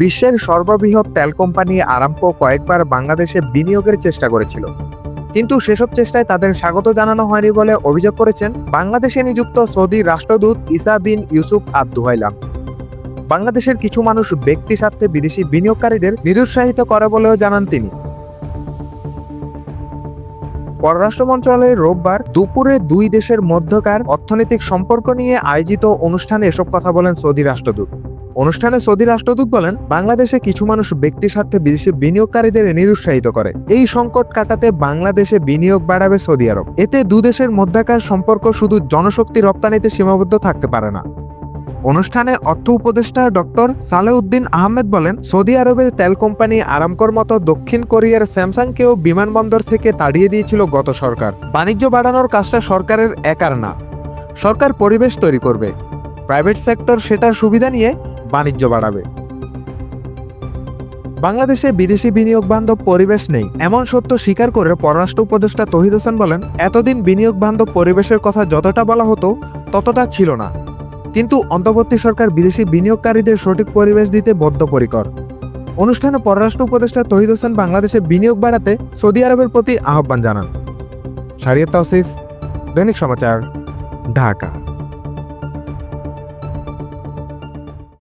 বিশ্বের সর্ববৃহৎ তেল কোম্পানি আরামকো কয়েকবার বাংলাদেশে বিনিয়োগের চেষ্টা করেছিল। কিন্তু সেসব চেষ্টায় তাদের স্বাগত জানানো হয়নি বলে অভিযোগ করেছেন বাংলাদেশে নিযুক্ত সৌদি রাষ্ট্রদূত ইসা বিন ইউসুফ আদ দুহাইলাম বাংলাদেশের কিছু মানুষ ব্যক্তি স্বার্থে বিদেশি বিনিয়োগকারীদের নিরুৎসাহিত করে বলেও জানান তিনি। পররাষ্ট্র মন্ত্রণালয়ের রোববার দুপুরে দুই দেশের মধ্যকার অর্থনৈতিক সম্পর্ক নিয়ে আয়োজিত অনুষ্ঠানে এসব কথা বলেন সৌদি রাষ্ট্রদূত। অনুষ্ঠানে সৌদি রাষ্ট্রদূত বলেন, বাংলাদেশে কিছু মানুষ ব্যক্তি স্বার্থে বিদেশি বিনিয়োগকারীদের নিরুৎসাহিত করে। এই সংকট কাটাতে বাংলাদেশে বিনিয়োগ বাড়াবে সৌদি আরব। এতে দু দেশের মধ্যকার সম্পর্ক শুধু জনশক্তি রপ্তানিতে সীমাবদ্ধ থাকতে পারে না। অনুষ্ঠানে অর্থ উপদেষ্টা ডক্টর সালেউদ্দিন আহমেদ বলেন, সৌদি আরবের তেল কোম্পানি আরামকর মতো দক্ষিণ কোরিয়ার স্যামসাংকেও বিমানবন্দর থেকে তাড়িয়ে দিয়েছিল গত সরকার। বাণিজ্য বাড়ানোর কাজটা সরকারের একার না। সরকার পরিবেশ তৈরি করবে। প্রাইভেট সেক্টর সেটার সুবিধা নিয়ে বাণিজ্য বাড়াবে। বাংলাদেশে বিদেশি বিনিয়োগ বান্ধব পরিবেশ নেই, এমন সত্য স্বীকার করে পররাষ্ট্র উপদেষ্টা তহিদ হোসেন বলেন, এতদিন বিনিয়োগ বান্ধব পরিবেশের কথা যতটা বলা হতো, ততটা ছিল না। কিন্তু অন্তর্বর্তী সরকার বিদেশি বিনিয়োগকারীদের সঠিক পরিবেশ দিতে বদ্ধপরিকর। অনুষ্ঠানে পররাষ্ট্র উপদেষ্টা তহিদ হোসেন বাংলাদেশে বিনিয়োগ বাড়াতে সৌদি আরবের প্রতি আহ্বান জানান। শারিয়া তৌসিফ, দৈনিক সমাচার, ঢাকা।